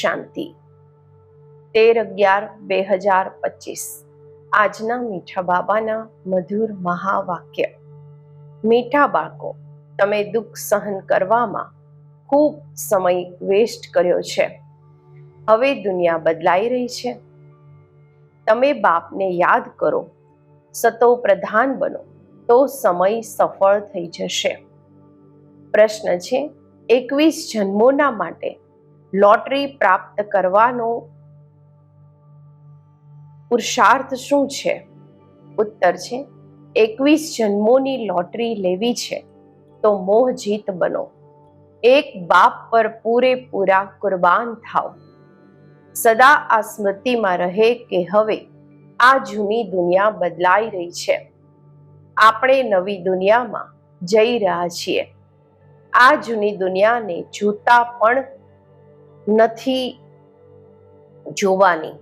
શાંતિ. તેર અગિયાર, બે હજાર પચીસ. આજના મીઠા બાબાના મધુર મહાવાક્ય. મીઠા બાળકો, તમે દુઃખ સહન કરવામાં ખૂબ સમય વેસ્ટ કર્યો છે. હવે દુનિયા બદલાઈ રહી છે. તમે બાપને યાદ કરો. સતો પ્રધાન બનો, તો સમય સફળ થઈ જશે. પ્રશ્ન છે, એકવીસ જન્મોના માટે લોટરી પ્રાપ્ત કરવાનો પુરુષાર્થ શું છે? ઉત્તર છે, એકવીસ જન્મોની લોટરી લેવી છે, તો મોહ જીત બનો. એક બાપ પર પૂરેપૂરા કુરબાન થાવ સદા આ સ્મૃતિમાં રહે કે હવે આ જૂની દુનિયા બદલાઈ રહી છે. આપણે નવી દુનિયામાં જઈ રહ્યા છીએ. આ જૂની દુનિયાને જૂતા પણ નથી જોવાની.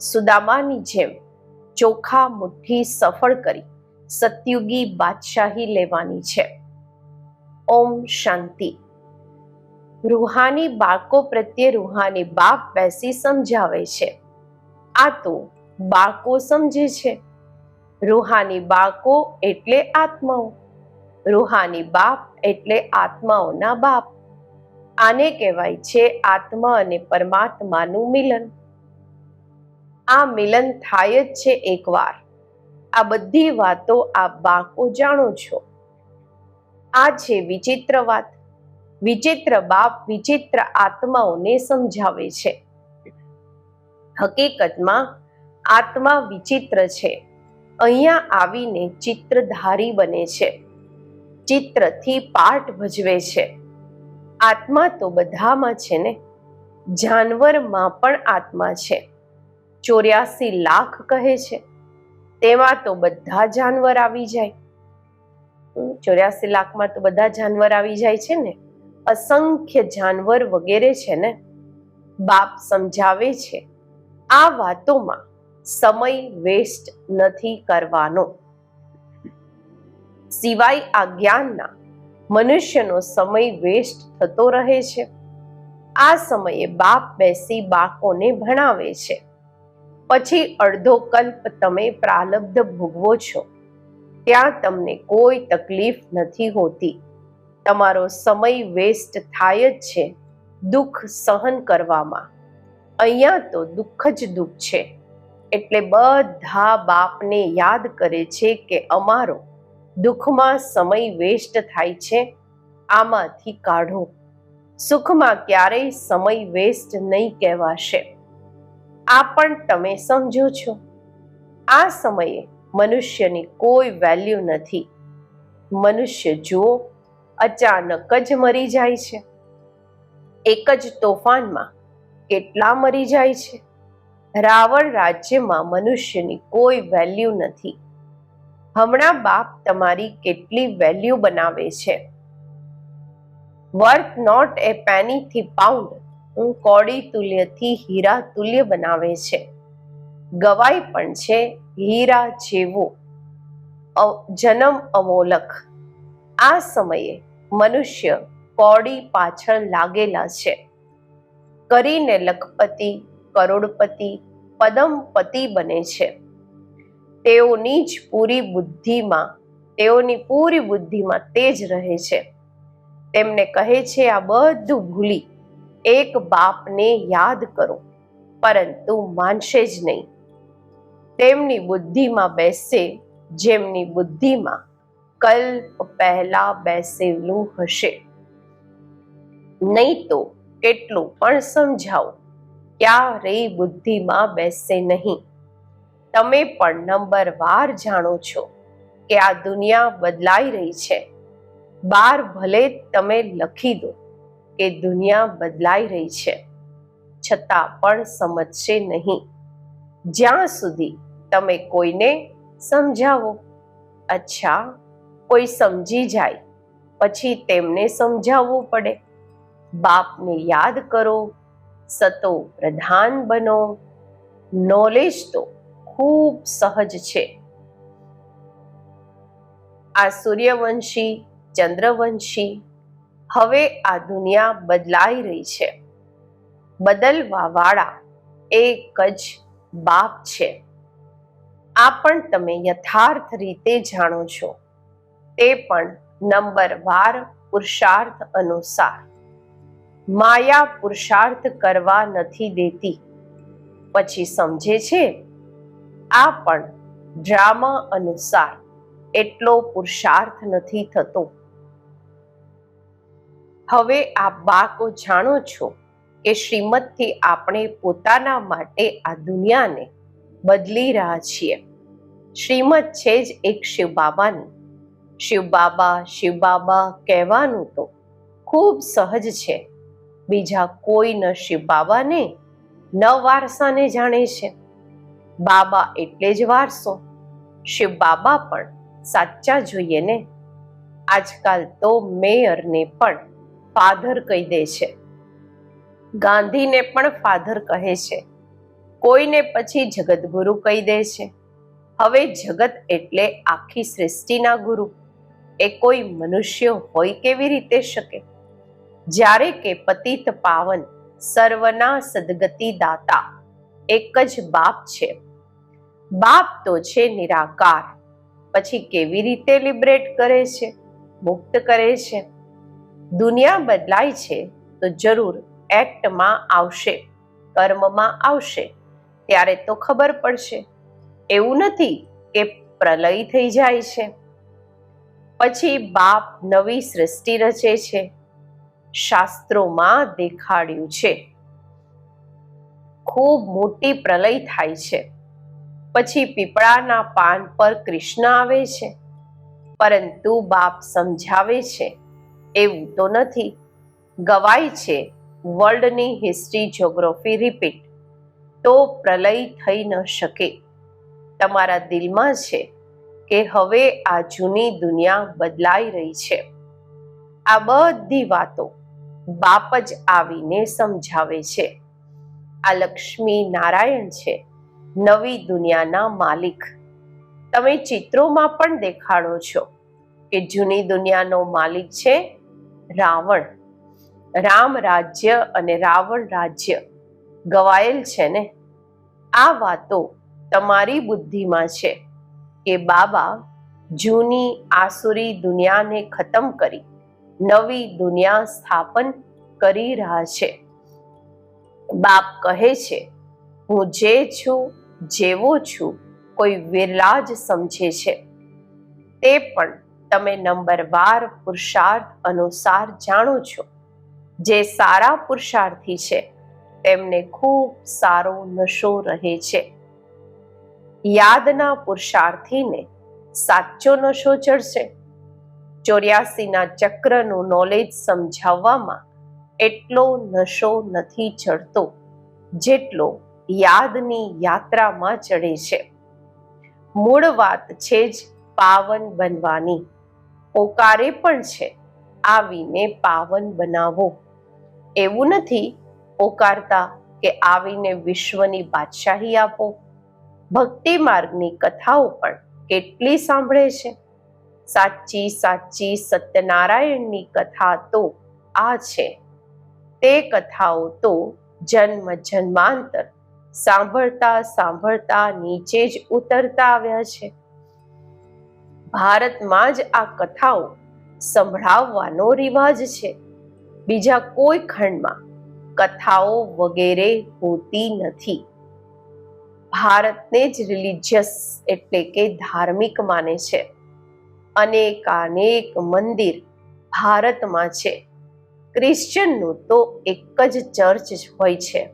સુદામાની જેમ ચોખા મુઠ્ઠી સફળ કરી સતયુગી બાદશાહી લેવાની છે. ઓમ શાંતિ. રૂહાની બાળકો પ્રત્યે રૂહાની બાપ બેસી સમજાવે છે. આ તો બાળકો સમજે છે. રૂહાની બાળકો એટલે આત્માઓ. રૂહાની બાપ એટલે આત્માઓના બાપ. આને કહેવાય છે આત્મા અને પરમાત્માનું મિલન. આ મિલન થાય જ છે એકવાર. આ બધી વાતો આ બાકો જાણો છો. આ છે વિચિત્ર વાત. વિચિત્ર બાપ વિચિત્ર આત્માઓને સમજાવે છે. હકીકતમાં આત્મા વિચિત્ર છે. અહીંયા આવીને ચિત્રધારી બને છે. ચિત્રથી પાઠ ભજવે છે. આત્મા તો બધામાં છે ને? જાનવરમાં પણ આત્મા છે. ચોર્યાસી લાખ કહે છે. તેમાં તો બધા જાનવર આવી જાય. ચોર્યાસી લાખમાં તો બધા જાનવર આવી જાય છે ને? અસંખ્ય જાનવર વગેરે છે ને? બાપ સમજાવે છે. આ વાતોમાં સમય વેસ્ટ નથી કરવાનો. સિવાય આ જ્ઞાનના મનુષ્યનો સમય વેસ્ટ થતો રહે છે. આ સમયે બાપ બેસી બાકોને ભણાવે છે. પછી અડધો કલ્પ તમે પ્રાલબ્ધ ભોગવો છો. ત્યાં તમને કોઈ તકલીફ નથી હોતી. તમારો સમય વેસ્ટ થાય જ છે દુઃખ સહન કરવામાં. અહીંયા તો દુઃખ જ દુઃખ છે. એટલે બધા બાપને યાદ કરે છે કે અમારો દુઃખમાં સમય વેસ્ટ થાય છે, આમાંથી કાઢો. સુખમાં ક્યારેય સમય વેસ્ટ નહીં કહેવાશે. આ પણ તમે સમજો છો. આ સમયે મનુષ્યની કોઈ વેલ્યુ નથી. મનુષ્ય જુઓ, અચાનક જ મરી જાય છે. એક જ તોફાનમાં કેટલા મરી જાય છે? રાવણ રાજ્યમાં મનુષ્યની કોઈ વેલ્યુ નથી. હમણાં બાપ તમારી કેટલી વેલ્યુ બનાવે છે? વર્થ નોટ એ પેનીથી પાઉન્ડ, હું કોડી તુલ્યથી હીરા તુલ્ય બનાવે છે. ગવાઈ પણ છે હીરા જેવો. જન્મ અમોલક આ સમયે મનુષ્ય કોડી પાછળ લાગેલા છે. કરીને લખપતિ, કરોડપતિ, પદમપતિ બને છે. તેઓની જ પૂરી બુદ્ધિમાં, તેઓની પૂરી બુદ્ધિમાં તે જ રહે છે. તેમને કહે છે, આ બધું ભૂલી, એક બાપને યાદ કરો, પરંતુ માનશે જ નહીં. તેમની બુદ્ધિમાં બેસે, જેમની બુદ્ધિમાં કલ્પ પહેલા બેસેલું હશે. નહીં તો કેટલું પણ સમજાવો, ક્યારેય બુદ્ધિમાં બેસે નહીં. તમે પણ નંબર વાર જાણો છો કે આ દુનિયા બદલાઈ રહી છે. બાર ભલે તમે લખી દો કે દુનિયા બદલાઈ રહી છે. છતાં પણ સમજશે નહીં. જ્યાં સુધી તમે કોઈને સમજાવો. અચ્છા, કોઈ સમજી જાય, પછી તેમને સમજાવવું પડે. બાપને યાદ કરો, સતો પ્રધાન બનો. નોલેજ તો ખૂબ સહજ છે. આ સૂર્યવંશી, ચંદ્રવંશી, હવે આ દુનિયા બદલાઈ રહી બદલવા વાળા એક જ બાપ છે. આ પણ તમે યથાર્થ રીતે જાણો છો. તે પણ નંબર વાર પુરુષાર્થ અનુસાર. માયા પુરુષાર્થ કરવા નથી દેતી. પછી સમજે છે આ પણ ડ્રામા અનુસાર એટલો પુરુષાર્થ નથી થતો. હવે આ બાકો જાણો છો કે શ્રીમદથી આપણે પોતાના માટે આ દુનિયાને બદલી રહ્યા છીએ. શ્રીમદ છે જ એક શિવ બાબાની શિવ બાબા શિવ બાબા કહેવાનું તો ખૂબ સહજ છે. બીજા કોઈ ન શિવ બાબાને ન વારસાને જાણે છે. બાબા એટલે જ વારસો. શિવ બાબા પણ સાચા જોઈએ ને? આજકાલ તો મેયરને પણ ફાધર કહી દે છે. ગાંધીને પણ ફાધર કહે છે. કોઈને પછી જગતગુરુ કહી દે છે. હવે જગત એટલે આખી સૃષ્ટિના ગુરુ. એ કોઈ મનુષ્ય હોય કેવી રીતે શકે? જ્યારે કે પતિત પાવન સર્વના સદગતિ દાતા. એક જ બાપ છે. બાપ તો છે નિરાકાર. પછી કેવી રીતે લિબરેટ કરે છે? મુક્ત કરે છે? દુનિયા બદલાય છે તો જરૂર એક્ટમાં આવશે, કર્મમાં આવશે, ત્યારે તો ખબર પડશે. એવું નથી કે પ્રલય થઈ જાય છે. પછી બાપ નવી સૃષ્ટિ રચે છે. શાસ્ત્રોમાં દેખાડ્યું છે. ખૂબ મોટી પ્રલય થાય છે. પછી પીપળાના પાન પર કૃષ્ણ આવે છે. પરંતુ બાપ સમજાવે છે, એવું તો નથી. ગવાય છે વર્લ્ડની હિસ્ટ્રી જ્યોગ્રાફી રિપીટ. તો પ્રલય થઈ ન શકે. તમારા દિલમાં છે કે હવે આ જૂની દુનિયા બદલાઈ રહી છે. આ બધી વાતો બાપ જ આવીને સમજાવે છે. આ લક્ષ્મી નારાયણ છે નવી દુનિયાના માલિક. તમે ચિત્રોમાં પણ દેખાડો છો કે જૂની દુનિયાનો માલિક છે રાવણ. રામ રાજ્ય અને રાવણ રાજ્ય ગવાયેલ છે ને? આ વાતો તમારી બુદ્ધિમાં છે કે બાબા જૂની આસુરી દુનિયાને ખતમ કરી નવી દુનિયા સ્થાપન કરી રહ્યા છે. બાપ કહે છે, હું જે છું જેવો છું, કોઈ વિરલાજ સમજે છે. તે પણ તમે નંબર બાર પુરુષાર્થ અનુસાર જાણો છો. જે સારા પુરુષાર્થી છે, તેમને ખૂબ સારો નશો રહે છે. યાદના પુરુષાર્થીને સાચો નશો ચડશે ચોર્યાસીના ચક્રનું નોલેજ સમજાવવામાં એટલો નશો નથી ચડતો જેટલો યાદની યાત્રામાં ચડે છે. મૂળ વાત છે જ પાવન બનવાની. ઓકારે પણ છે. આવીને પાવન બનાવો. એવું નથી ઓકારતા કે આવીને વિશ્વની બાદશાહી આપો. ભક્તિ માર્ગની કથાઓ પણ કેટલી સાંભળે છે. સાચી સાચી સત્યનારાયણની કથા તો આ છે. તે કથાઓ તો જન્મ જન્માંતર સાંભળતા સાંભળતા નીચે જ ઉતરતા આવ્યા છે. ભારતમાં જ આ કથાઓ સંભળાવવાનો રિવાજ છે. બીજા કોઈ ખંડમાં કથાઓ વગેરે હોતી નથી. ભારતને જ રિલિજિયસ એટલે કે ધાર્મિક માને છે. અનેકાનેક મંદિર ભારતમાં છે. ક્રિશ્ચનનું તો એક જ ચર્ચ હોય છે.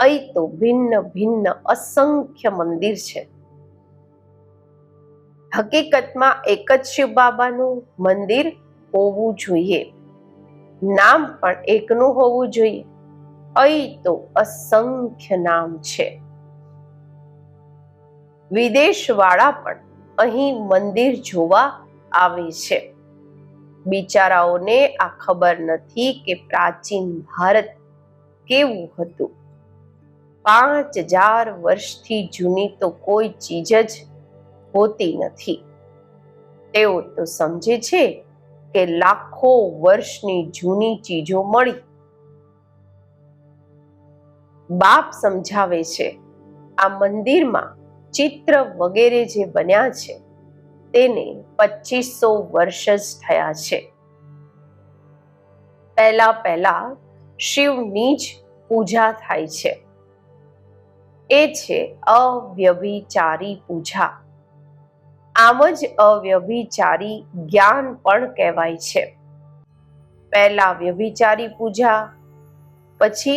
અહીં તો ભિન્ન ભિન્ન અસંખ્ય મંદિર છે. હકીકતમાં એક જ શિવ બાબાનું મંદિર હોવું જોઈએ. નામ પણ એકનું હોવું જોઈએ. અહીં તો અસંખ્ય નામ છે. વિદેશવાળા પણ અહીં મંદિર જોવા આવે છે. બિચારાઓને આ ખબર નથી કે પ્રાચીન ભારત કેવું હતું. પાંચ હજાર વર્ષથી જૂની તો કોઈ ચીજ જ હોતી નથી. તેઓ તો સમજે છે કે લાખો વર્ષની જૂની ચીજો મળી. બાપ સમજાવે છે, આ મંદિરમાં ચિત્ર વગેરે જે બન્યા છે, તેને પચીસો વર્ષ જ થયા છે. પહેલા પહેલા શિવની જ પૂજા થાય છે. એ છે અવ્યભિચારી પૂજા. આમ જ અવ્યભિચારી જ્ઞાન પણ કહેવાય છે. પહેલા વ્યભિચારી પૂજા, પછી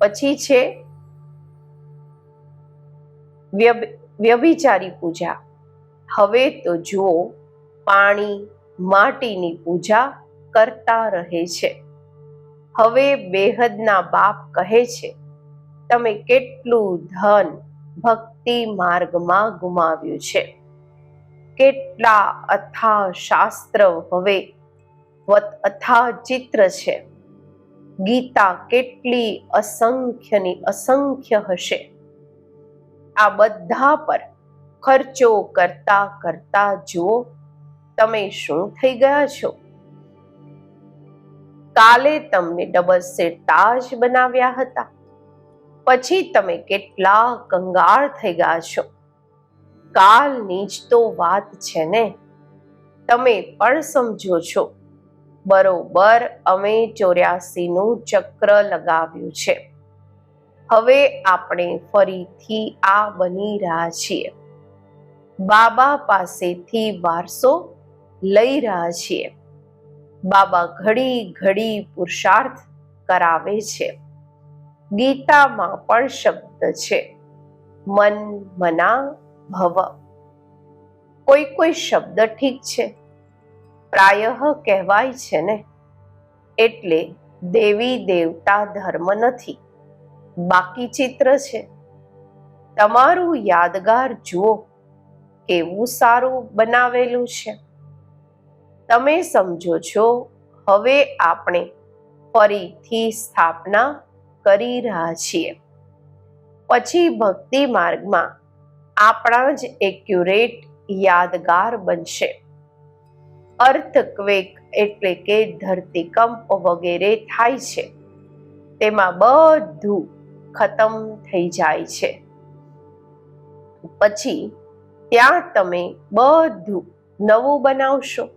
પછી છે વ્યભિચારી પૂજા. હવે તો જુઓ, પાણી માટીની પૂજા કરતા રહે છે. હવે બેહદના બાપ કહે છે તમે કેટલું ધન ભક્તિ માર્ગમાં ગુમાવ્યું છે? કેટલા અથા શાસ્ત્ર હવે? અથા ચિત્ર છે. ગીતા કેટલી અસંખ્યની અસંખ્ય હશે. આ બધા પર ખર્ચો કરતા કરતા જુઓ, તમે શું થઈ ગયા છો? કાલે તમને ડબલ સેટ તાજ બનાવ્યા હતા. પછી તમે કેટલા કંગાળ થઈ ગયા છો. કાલની જ તો વાત છે ને. તમે પણ સમજો છો. બરોબર, અમે ચોર્યાસી નું ચક્ર લગાવ્યું છે. હવે આપણે ફરીથી આ બની રહ્યા છીએ. બાબા પાસેથી વારસો લઈ રહ્યા છીએ. બાબા ઘડી ઘડી પુરુષાર્થ કરાવે છે. ગીતામાં પણ શબ્દ છે. મન મના ભવ. કોઈ કોઈ શબ્દ ઠીક છે. પ્રાયઃ કહેવાય છે ને. એટલે દેવી દેવતા ધર્મ નથી. બાકી ચિત્ર છે. તમારું યાદગાર જુઓ. કેવું સારું બનાવેલું છે. તમે સમજો છો, હવે આપણે ફરીથી સ્થાપના કરી રહ્યા છીએ. પછી ભક્તિ માર્ગમાં આપણા જ એક્યુરેટ યાદગાર બનશે. અર્થક્વેક એટલે કે ધરતીકંપ વગેરે થાય છે. તેમાં બધું ખતમ થઈ જાય છે. પછી ત્યાં તમે બધું નવું બનાવશો.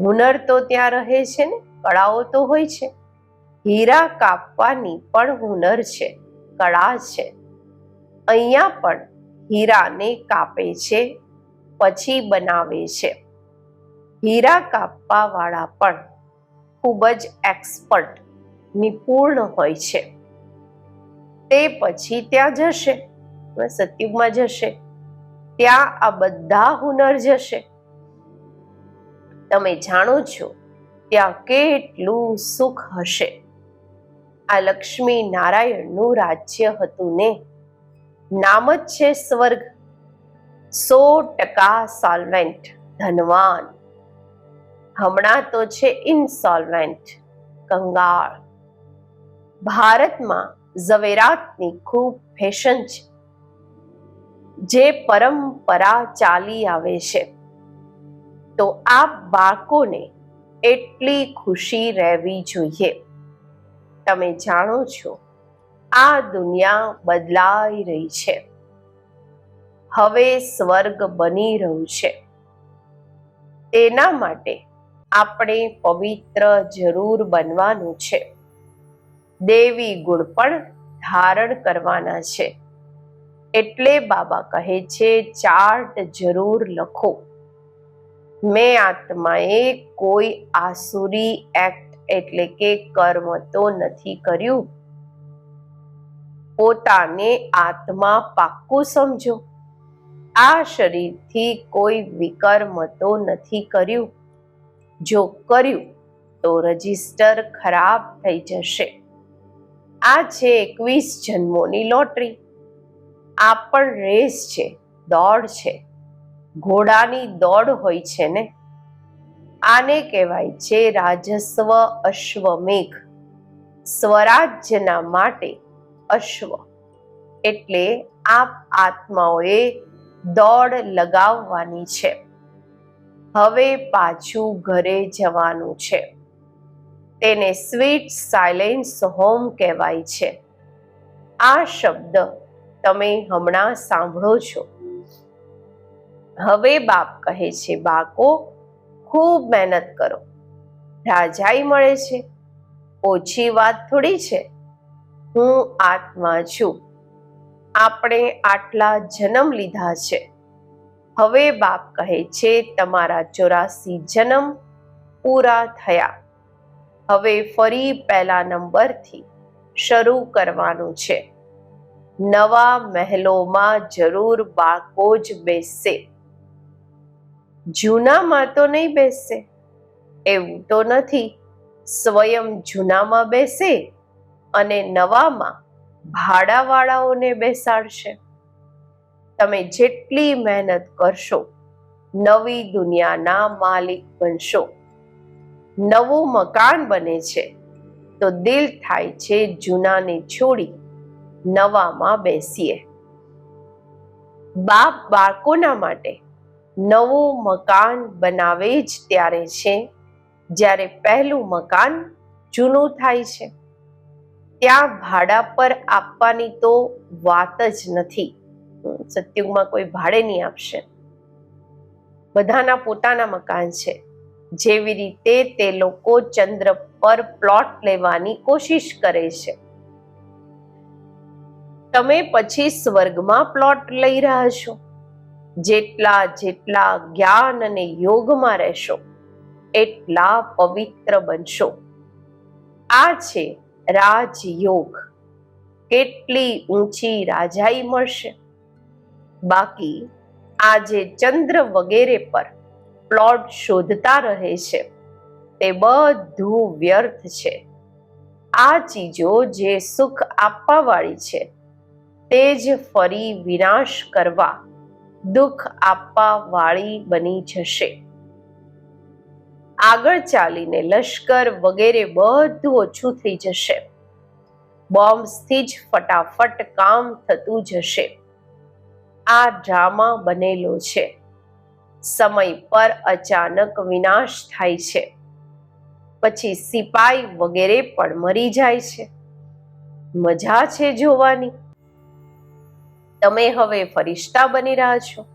હુનર તો ત્યાં રહે છે ને, કળાઓ તો હોય છે. હીરા કાપવાની પણ હુનર છે, કળા છે. અહીંયા પણ હીરાને કાપે છે, પછી બનાવે છે. હીરા કાપવા વાળા પણ ખૂબ જ એક્સપર્ટ નિપુણ હોય છે. તે પછી ત્યાં જશે સતયુગમાં જશે. ત્યાં આ બધા હુનર જશે. તમે જાણો છો ત્યાં કેટલું સુખ હશે. આ લક્ષ્મી નારાયણનું રાજ્ય હતું ને? નામ જ છે સ્વર્ગ. સો ટકા સોલ્વેન્ટ ધનવાન. હમણાં તો છે ઇનસોલ્વેન્ટ કંગાળ. ભારતમાં ઝવેરાતની ખૂબ ફેશન છે. જે પરંપરા ચાલી આવે છે. તો આ બાળકોને એટલી ખુશી રહેવી જોઈએ. તમે જાણો છો, આ દુનિયા બદલાઈ રહી છે. હવે સ્વર્ગ બની રહ્યું છે. તેના માટે આપણે પવિત્ર જરૂર બનવાનું છે. દેવી ગુણ પણ ધારણ કરવાના છે. એટલે બાબા કહે છે, ચાર્ટ જરૂર લખો. મેં આત્માએ કોઈ આસુરી એક્ટ એટલે કે કર્મ તો નથી કર્યું. પોતાને આત્મા પાક્કું સમજો. આ શરીરથી કોઈ વિકર્મ તો નથી કર્યું. જો કર્યું, તો રજિસ્ટર ખરાબ થઈ જશે. આ છે એકવીસ જન્મોની લોટરી. આ પણ રેસ છે, દોડ છે. ઘોડાની દોડ હોય છે ને? આને કહેવાય છે રાજસ્વ અશ્વમેઘ સ્વરાજ્યના માટે અશ્વ. એટલે આપ આત્માઓએ દોડ લગાવવાની છે. હવે પાછું ઘરે જવાનું છે. તેને સ્વીટ સાયલેન્સ હોમ કહેવાય છે. આ શબ્દ તમે હમણાં સાંભળો છો. હવે બાપ કહે છે બાકો ખૂબ મહેનત કરો. રાજાઈ મળે છે. ઓછી વાત થોડી છે. હું આત્મા છું. આપણે આટલા જન્મ લીધા છે. હવે બાપ કહે છે તમારા ચોરાસી જન્મ પૂરા થયા. હવે ફરી પહેલા નંબરથી શરૂ કરવાનું છે. નવા મહેલોમાં જરૂર બાળકો જ બેસશે જૂનામાં તો નહીં બેસશે એવું તો નથી. સ્વયં જૂનામાં બેસે અને નવામાં ભાડાવાળાઓને બેસાડશે. તમે જેટલી મહેનત કરશો, નવી દુનિયાના માલિક બનશો. નવું મકાન બને છે, તો દિલ થાય છે જૂનાને છોડી નવામાં બેસીએ. બાપ બાળકોના માટે નવું મકાન બનાવે જ ત્યારે છે, જ્યારે પહેલું મકાન જૂનું થાય છે. ત્યાં ભાડા પર આપવાની તો વાત જ નથી. સત્યુગમાં કોઈ ભાડે નહીં આપશે. બધાના પોતાના મકાન છે. જેવી રીતે તે લોકો ચંદ્ર પર પ્લોટ લેવાની કોશિશ કરે છે. તમે પછી સ્વર્ગમાં પ્લોટ લઈ રહ્યા છો. જેટલા જેટલા જ્ઞાન અને યોગમાં રહેશો, એટલા પવિત્ર બનશો. આ છે રાજયોગ. કેટલી ઊંચી રાજાઈ મળશે? બાકી આજે ચંદ્ર વગેરે પર પ્લોટ શોધતા રહે છે. તે બધું વ્યર્થ છે. આ ચીજો જે સુખ આપવા વાળી છે, તે જ ફરી વિનાશ કરવા દુઃખ આપવા વાળી બની જશે. આગળ ચાલીને લશ્કર વગેરે બધું ઓછું થઈ જશે. બોમ્બ્સથી જ ફટાફટ કામ થતું જશે. આ ડ્રામા બનેલો છે. સમય પર અચાનક વિનાશ થાય છે. પછી સિપાઈ વગેરે પણ મરી જાય છે. મજા છે જોવાની. તમે હવે ફરિશ્તા બની રહ્યા છો.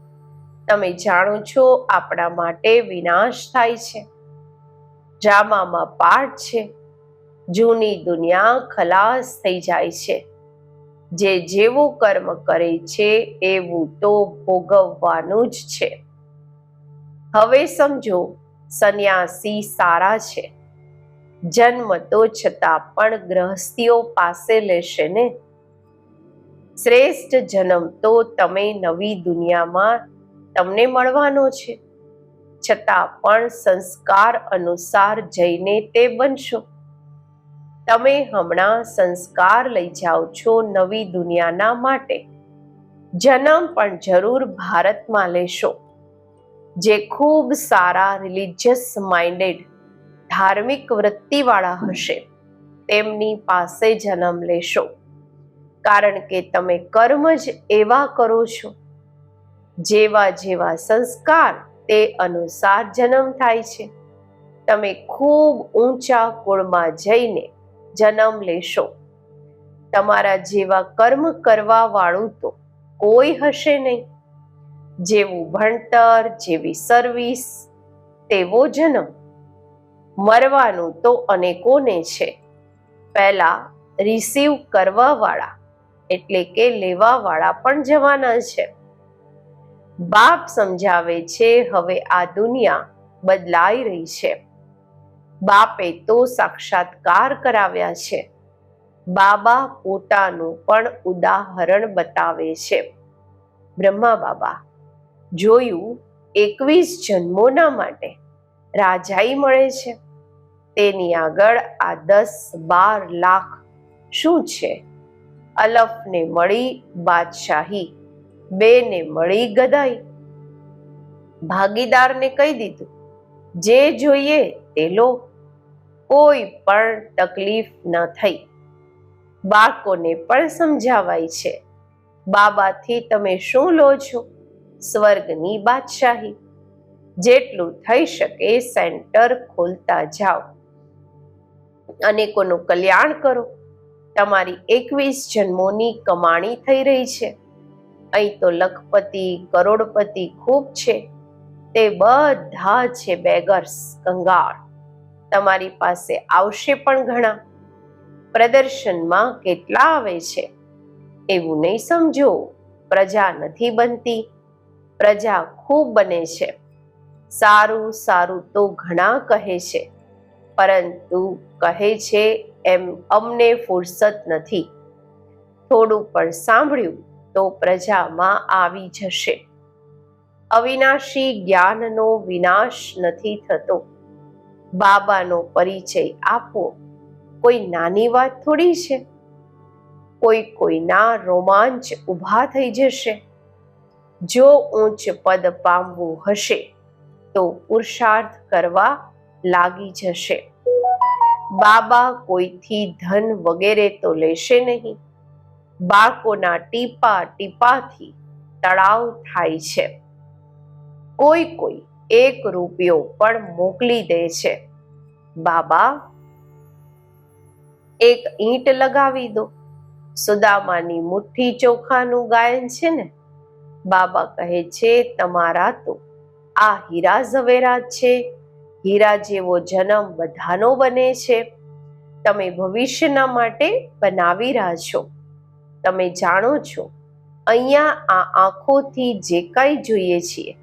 તમે જાણો છો આપણા માટે વિનાશ થાય છે. ડ્રામામાં પાઠ છે. જૂની દુનિયા ખલાસ થઈ જાય છે. જે જેવું કર્મ કરે છે, એવું તો ભોગવવાનું જ છે. હવે સમજો, સંન્યાસી સારા છે. જન્મ તો છતાં પણ ગ્રહસ્થીઓ પાસે લેશે ને? શ્રેષ્ઠ જન્મ તો તમે નવી દુનિયામાં તમને મળવાનો છે. છતાં પણ સંસ્કાર અનુસાર જઈને તે બનશો. તમે હમણાં સંસ્કાર લઈ જાઓ છો નવી દુનિયાના માટે. જન્મ પણ જરૂર ભારતમાં લેશો. જે ખૂબ સારા રિલિજિયસ માઇન્ડેડ ધાર્મિક વૃત્તિવાળા હશે, તેમની પાસે જન્મ લેશો. કારણ કે તમે કર્મ જ એવા કરો છો. જેવા જેવા સંસ્કાર તે અનુસાર જન્મ થાય છે. તમે ખૂબ ઊંચા કુળમાં જઈને જન્મ લેશો. તમારા જેવા કર્મ કરવા વાળું તો કોઈ હશે નહીં. જેવું ભણતર, જેવી સર્વિસ તેવો જન્મ. મરવાનું તો અનેકોને છે. પહેલા રિસીવ કરવા વાળા એટલે કે લેવા વાળા પણ જવાના છે. બાપ સમજાવે છે, હવે આ દુનિયા બદલાઈ રહી છે. બાપે તો સાક્ષાત્કાર કરાવ્યા છે. બાબા પોતાનું પણ ઉદાહરણ બતાવે છે. બ્રહ્મા બાબા, જોયું એકવીસ જન્મોના માટે રાજાઈ મળે છે. તેની આગળ આ દસ બાર લાખ શું છે? અલફને મળી બાદશાહી, બેને મળી ગદાઈ. ભાગીદારને કહી દીધું, જે જોઈએ તે લો, કોઈ પણ તકલીફ ન થઈ. બાળકોને પણ સમજાવાય છે, બાબાથી તમે શું લો છો? સ્વર્ગની બાદશાહી, જેટલું થઈ શકે સેન્ટર ખોલતા જાઓ. અનેકોનું કલ્યાણ કરો તમારી એકવીસ જન્મોની કમાણી થઈ રહી છે. અહીં તો લખપતિ, કરોડપતિ ખૂબ છે. તે બધા છે બેગર્સ, કંગાળ. તમારી પાસે આવશે પણ ઘણા. પ્રદર્શનમાં કેટલા આવે છે, એવું નહીં સમજો. પ્રજા નથી બનતી. પ્રજા ખૂબ બને છે. સારું સારું તો ઘણા કહે છે. પરંતુ કહે છે, એમ અમને ફુરસત નથી. થોડું પણ સાંભળ્યું તો પ્રજામાં આવી જશે. અવિનાશી જ્ઞાનનો વિનાશ નથી થતો. બાબાનો પરિચય આપવો કોઈ નાની વાત થોડી છે? કોઈ કોઈના રોમાંચ ઊભા થઈ જશે? જો ઊંચ પદ પામવું હશે, તો પુરુષાર્થ કરવા લાગી જશે. બાબા કોઈથી ધન વગેરે તો લેશે નહીં. બાળકોના ટીપા ટીપાથી તળાવ થાય છે. કોઈ કોઈ એક રૂપિયો પણ મોકલી દે છે. બાબા, એક ઈંટ લગાવી દો. સુદામાની મુઠ્ઠી ચોખાનું ગાયન છે ને? બાબા કહે છે, તમારા તો આ હીરા ઝવેરાત છે. હીરા જેવો જન્મ બધાનો બને છે. તમે ભવિષ્યના માટે બનાવી રહ્યા છો. તમે જાણો છો, અહીંયા આ આંખોથી જે કાંઈ જોઈએ છીએ,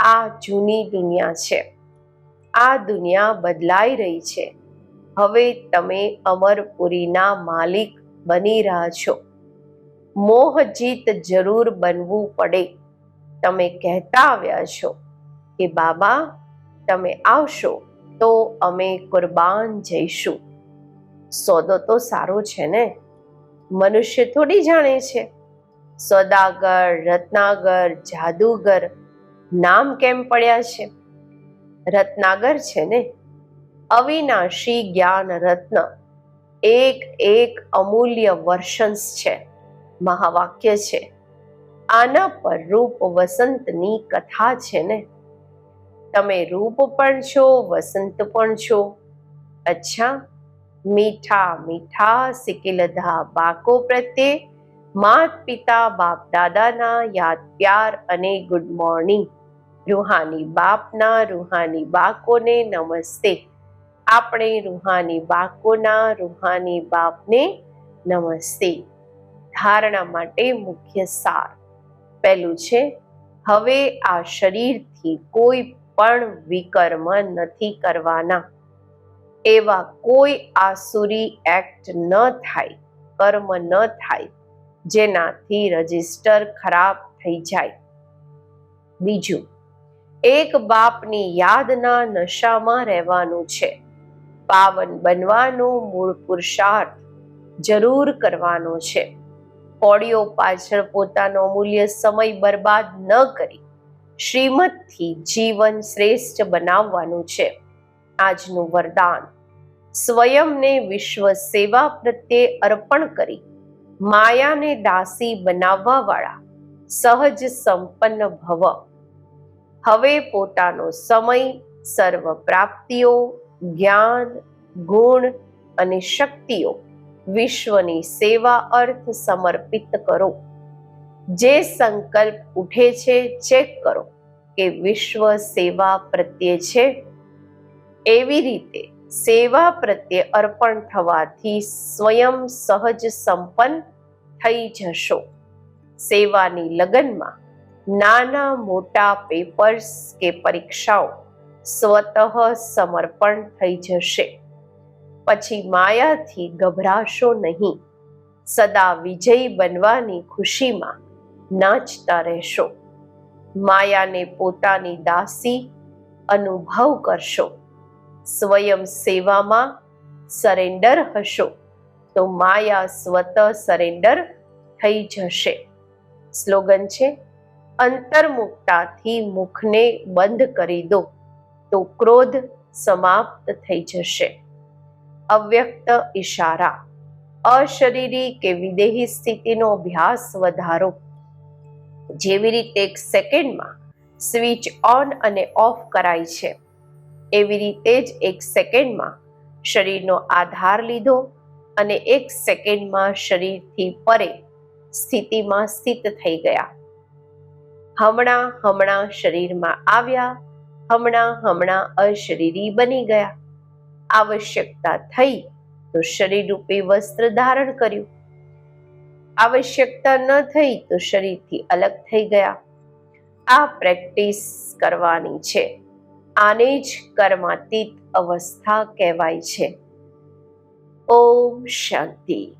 આ જૂની દુનિયા છે. આ દુનિયા બદલાઈ રહી છે. હવે તમે અમરપુરીના માલિક બની રહ્યા છો. મોહજીત જરૂર બનવું પડે. તમે કહેતા આવ્યા છો કે, બાબા તમે આવશો, તો અમે કુરબાન જઈશું. સોદો તો સારો છે ને? મનુષ્ય થોડી જાણે છે. સોદાગર, રત્નાગર, જાદુગર નામ કેમ પડ્યા છે? રત્નાગર છે ને? અવિનાશી જ્ઞાન રત્ન. એક એક અમૂલ્ય વર્ષન્સ છે. મહાવાક્ય છે. આના પર રૂપ વસંતની કથા છે ને? તમે રૂપ પણ છો, વસંત પણ છો. અચ્છા, મીઠા મીઠા, સિકિલધા, બાકો પ્રત્યે માત પિતા, બાપ દાદાના યાદ પ્યાર અને ગુડ મોર્નિંગ રૂહાની બાપના, રૂહાની બાકોને નમસ્તે. આપણે રૂહાની બાકોના, રૂહાની બાપને નમસ્તે. ધારણા માટે મુખ્ય સાર. પહેલું છે, હવે આ શરીરથી કોઈ પણ વિકર્મ નથી કરવાના. એવા કોઈ આસુરી એક્ટ ન થાય, કર્મ ન થાય, જેનાથી રજિસ્ટર ખરાબ થઈ જાય. બીજું, એક બાપની યાદના નશામાં રહેવાનું છે. પાવન બનવાનો મૂળ પુરુષાર્થ જરૂર કરવાનો છે. કોડીઓ પાછળ પોતાનો મૂલ્ય સમય બરબાદ ન કરી શ્રીમતથી જીવન શ્રેષ્ઠ બનાવવાનું છે. આજનું વરદાન. સ્વયંને વિશ્વ સેવા પ્રત્યે અર્પણ કરી, માયાને દાસી બનાવવા વાળા સહજ સંપન્ન ભવ. હવે પોતાનો સમય, સર્વ પ્રાપ્તિઓ, જ્ઞાન, ગુણ અને શક્તિઓ વિશ્વની સેવા અર્થ સમર્પિત કરો. જે સંકલ્પ ઉઠે છે, ચેક કરો કે વિશ્વ સેવા પ્રત્યે છે. એવી રીતે સેવા પ્રત્યે અર્પણ થવાથી સ્વયં સહજ સંપન્ન થઈ જશો. સેવાની લગનમાં નાના મોટા પેપર્સ કે પરીક્ષાઓ સ્વતઃ સમર્પણ થઈ જશે. પછી માયાથી ગભરાશો નહીં. સદા વિજયી બનવાની ખુશીમાં નાચતા રહેશો. માયાને પોતાની દાસી અનુભવ કરશો. સ્વયં સેવામાં સરેન્ડર હશો, તો માયા સ્વત સરેન્ડર થઈ જશે. સ્લોગન છે, અંતર્મુક્તાથી મુખને બંધ કરી દો, તો ક્રોધ સમાપ્ત થઈ જશે. અવ્યક્ત ઈશારા, અશરીરી કે વિદેહી સ્થિતિનો અભ્યાસ વધારો. જેવી રીતે એક સેકન્ડમાં સ્વિચ ઓન અને ઓફ કરાય છે, એવી રીતે જ એક સેકન્ડમાં શરીરનો આધાર લીધો અને એક સેકન્ડમાં શરીરથી પરે સ્થિતિમાં સ્થિત થઈ ગયા. હમણાં હમણાં શરીરમાં આવ્યા, હમણાં હમણાં અશરીરી બની ગયા. આવશ્યકતા થઈ તો શરીર રૂપે વસ્ત્ર ધારણ કર્યું. આવશ્યકતા ન થઈ તો શરીરથી અલગ થઈ ગયા. આ પ્રેક્ટિસ કરવાની છે. આને જ કર્માતીત અવસ્થા કહેવાય છે. ઓમ શાંતિ.